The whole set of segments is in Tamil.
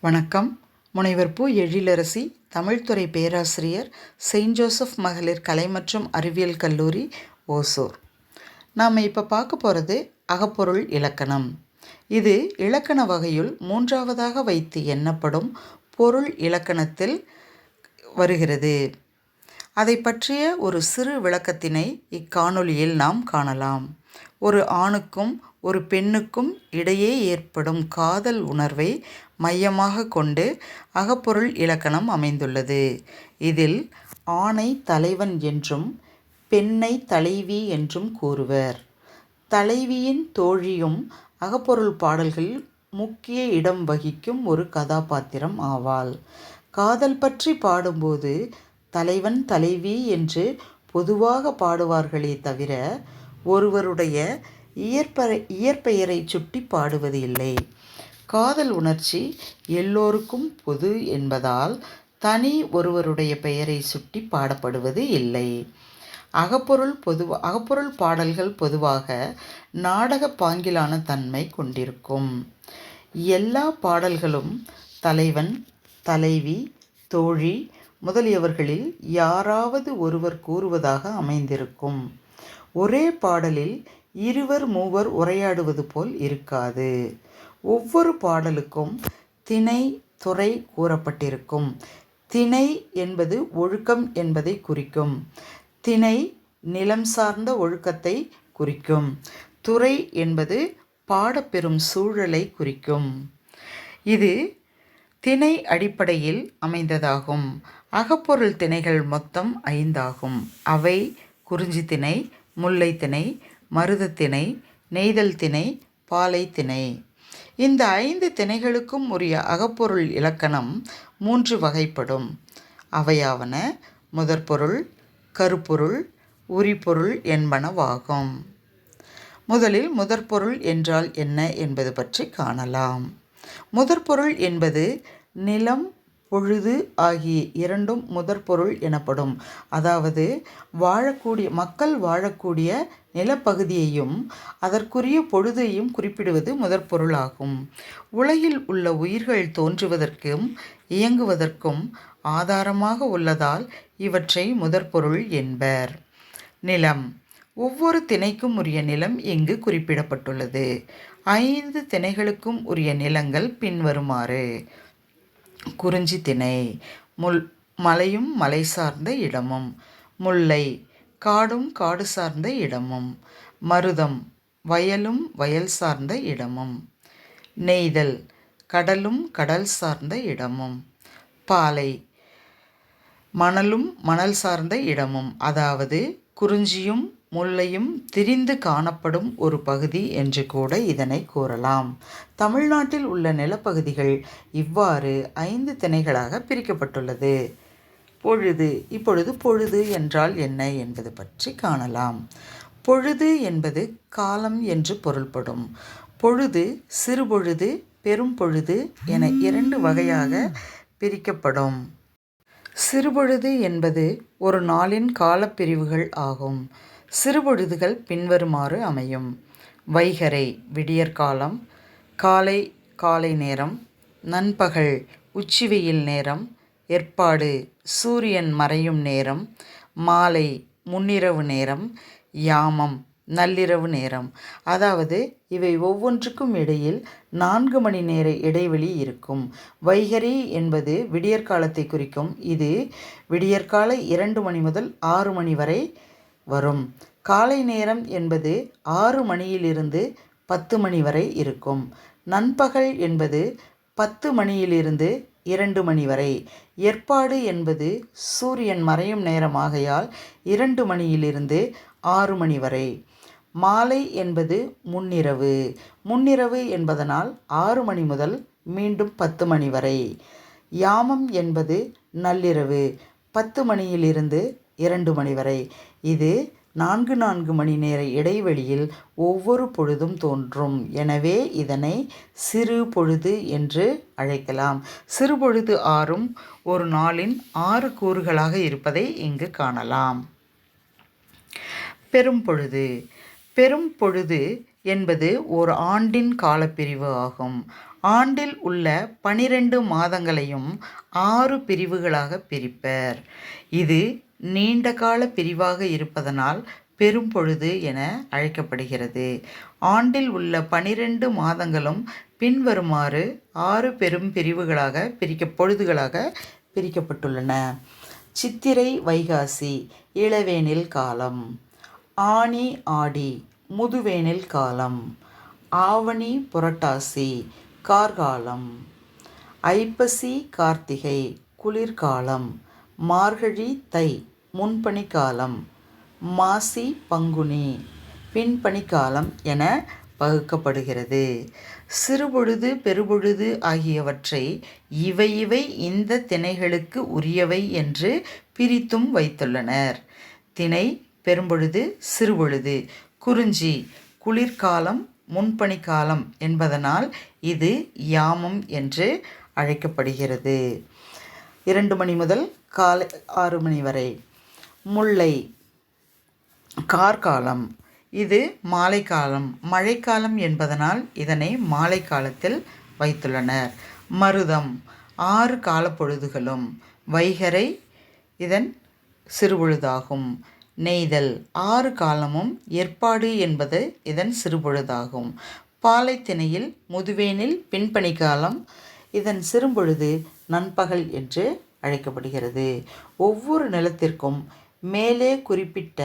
வணக்கம். முனைவர் பூ எழிலரசி தமிழ்துறை பேராசிரியர் செயின்ட் ஜோசப் மகளிர் கலை மற்றும் அறிவியல் கல்லூரி ஓசூர். நாம் இப்போ பார்க்க போகிறது அகப்பொருள் இலக்கணம். இது இலக்கண வகையுள் மூன்றாவதாக வைத்து எண்ணப்படும் பொருள் இலக்கணத்தில் வருகிறது. அதை பற்றிய ஒரு சிறு விளக்கத்தினை இக்காணொலியில் நாம் காணலாம். ஒரு ஆணுக்கும் ஒரு பெண்ணுக்கும் இடையே ஏற்படும் காதல் உணர்வை மையமாக கொண்டு அகப்பொருள் இலக்கணம் அமைந்துள்ளது. இதில் ஆணை தலைவன் என்றும் பெண்ணை தலைவி என்றும் கூறுவர். தலைவியின் தோழியும் அகப்பொருள் பாடல்களில் முக்கிய இடம் வகிக்கும் ஒரு கதாபாத்திரம் ஆவாள். காதல் பற்றி பாடும்போது தலைவன் தலைவி என்று பொதுவாக பாடுவார்களே தவிர ஒருவருடைய இயற்பெ இயற்பெயரை சுட்டி பாடுவது இல்லை காதல் உணர்ச்சி எல்லோருக்கும் பொது என்பதால் தனி ஒருவருடைய பெயரை சுட்டி பாடப்படுவது இல்லை. அகப்பொருள் பொதுவாக அகப்பொருள் பாடல்கள் பொதுவாக நாடக பாங்கிலான தன்மை கொண்டிருக்கும். எல்லா பாடல்களும் தலைவன் தலைவி தோழி முதலியவர்களில் யாராவது ஒருவர் கூறுவதாக அமைந்திருக்கும். ஒரே பாடலில் இருவர் மூவர் உரையாடுவது போல் இருக்காது. ஒவ்வொரு பாடலுக்கும் திணை துறை கூறப்பட்டிருக்கும். திணை என்பது ஒழுக்கம் என்பதை குறிக்கும். திணை நிலம் சார்ந்த ஒழுக்கத்தை குறிக்கும். துறை என்பது பாடப்பெறும் சூழலை குறிக்கும். இது திணை அடிப்படையில் அமைந்ததாகும். அகப்பொருள் திணைகள் மொத்தம் ஐந்தாகும். அவை குறிஞ்சி திணை முல்லை திணை மருதத்திணை நெய்தல் திணை பாலை திணை இந்த ஐந்து திணைகளுக்கும் உரிய அகப்பொருள் இலக்கணம் மூன்று வகைப்படும். அவையாவன முதற்பொருள் கருப்பொருள் உரிப்பொருள் என்பனவாகும். முதலில் முதற்பொருள் என்றால் என்ன என்பது பற்றி காணலாம். முதற்பொருள் என்பது நிலம் பொழுது ஆகிய இரண்டும் முதற்பொருள் எனப்படும். அதாவது வாழக்கூடிய மக்கள் வாழக்கூடிய நிலப்பகுதியையும் அதற்குரிய பொழுதையும் குறிப்பிடுவது முதற்பொருளாகும். உலகில் உள்ள உயிர்கள் தோன்றுவதற்கும் இயங்குவதற்கும் ஆதாரமாக உள்ளதால் இவற்றை முதற்பொருள் என்பர். நிலம். ஒவ்வொரு திணைக்கும் உரிய நிலம் இங்கு குறிப்பிடப்பட்டுள்ளது. ஐந்து திணைகளுக்கும் உரிய நிலங்கள் பின்வருமாறு. குறிஞ்சி திணை முல் மலையும் மலை சார்ந்த இடமும் முல்லை காடும் காடு சார்ந்த இடமும் மருதம் வயலும் வயல் சார்ந்த இடமும் நெய்தல் கடலும் கடல் சார்ந்த இடமும் பாலை மணலும் மணல் சார்ந்த இடமும் அதாவது குறிஞ்சியும் முல்லையும் திரிந்து காணப்படும் ஒரு பகுதி என்று கூட இதனை கூறலாம். தமிழ்நாட்டில் உள்ள நிலப்பகுதிகள் இவ்வாறு ஐந்து திணைகளாக பிரிக்கப்பட்டுள்ளது. பொழுது இப்பொழுது பொழுது என்றால் என்ன என்பது பற்றி காணலாம். பொழுது என்பது காலம் என்று பொருள்படும். பொழுது சிறுபொழுது பெரும் பொழுது என இரண்டு வகையாக பிரிக்கப்படும். சிறுபொழுது என்பது ஒரு நாளின் காலப்பிரிவுகள் ஆகும். சிறுபொழுதுகள் பின்வருமாறு அமையும். வைகரை விடியற்காலம் காலை காலை நேரம் நண்பகல் உச்சிவெயில் நேரம் ஏற்பாடு சூரியன் மறையும் நேரம் மாலை முன்னிரவு நேரம் யாமம் நள்ளிரவு நேரம். அதாவது இவை ஒவ்வொன்றுக்கும் இடையில் நான்கு மணி நேர இடைவெளி இருக்கும். வைகரி என்பது விடியற்காலத்தை குறிக்கும். இது விடியற்காலை இரண்டு மணி முதல் ஆறு மணி வரை வரும். காலை நேரம் என்பது ஆறு மணியிலிருந்து பத்து மணி வரை இருக்கும். நண்பகல் என்பது பத்து மணியிலிருந்து இரண்டு மணி வரை. ஏற்பாடு என்பது சூரியன் மறையும் நேரமாகையால் இரண்டு மணியிலிருந்து ஆறு மணி வரை. மாலை என்பது முன்னிரவு. முன்னிரவு என்பதனால் ஆறு மணி முதல் மீண்டும் பத்து மணி வரை. யாமம் என்பது நள்ளிரவு. பத்து மணியிலிருந்து இரண்டு மணி வரை. இது நான்கு நான்கு மணி நேர இடைவெளியில் ஒவ்வொரு பொழுதும் தோன்றும். எனவே இதனை சிறு பொழுது என்று அழைக்கலாம். சிறு பொழுது ஆறும் ஒரு நாளின் ஆறு கூறுகளாக இருப்பதை இங்கு காணலாம். பெரும் பொழுது. பெரும் பொழுது என்பது ஒரு ஆண்டின் காலப்பிரிவு ஆகும். ஆண்டில் உள்ள பனிரெண்டு மாதங்களையும் ஆறு பிரிவுகளாக பிரிப்பர். இது நீண்ட கால பிரிவாக இருப்பதனால் பெரும்பொழுது என அழைக்கப்படுகிறது. ஆண்டில் உள்ள பனிரெண்டு மாதங்களும் பின்வருமாறு ஆறு பெரும் பிரிவுகளாக பிரிக்க பொழுதுகளாக பிரிக்கப்பட்டுள்ளன. சித்திரை வைகாசி இளவேனில் காலம். ஆனி ஆடி முதுவேனில் காலம். ஆவணி புரட்டாசி கார்காலம். ஐப்பசி கார்த்திகை குளிர்காலம். மார்கழி தை முன்பனிக்காலம். மாசி பங்குனி பின்பனிக்காலம் என வகுக்கப்படுகிறது. சிறுபொழுது பெருபொழுது ஆகியவற்றை இவை இவை இந்த திணைகளுக்கு உரியவை என்று பிரித்தும் வைத்துள்ளனர். திணை பெரும்பொழுது சிறுபொழுது. குறிஞ்சி குளிர்காலம் முன்பணிக்காலம் என்பதனால் இது யாமம் என்று அழைக்கப்படுகிறது. இரண்டு மணி முதல் காலை ஆறு மணி வரை. முல்லை கார்காலம். இது மாலை காலம் மழைக்காலம் என்பதனால் இதனை மாலை காலத்தில் வைத்துள்ளனர். மருதம். ஆறு காலப்பொழுதுகளும். வைகரை இதன் சிறுபொழுதாகும். நெய்தல். ஆறு காலமும் ஏற்பாடு என்பது இதன் சிறுபொழுதாகும். பாலைத்திணையில் முதுவேனில் பின்பனிக்காலம் இதன் சிறும்பொழுது நண்பகல் என்று அழைக்கப்படுகிறது. ஒவ்வொரு நிலத்திற்கும் மேலே குறிப்பிட்ட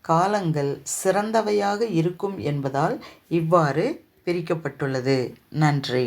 காலங்கள் சிறந்தவையாக இருக்கும் என்பதால் இவ்வாறு பிரிக்கப்பட்டுள்ளது. நன்றி.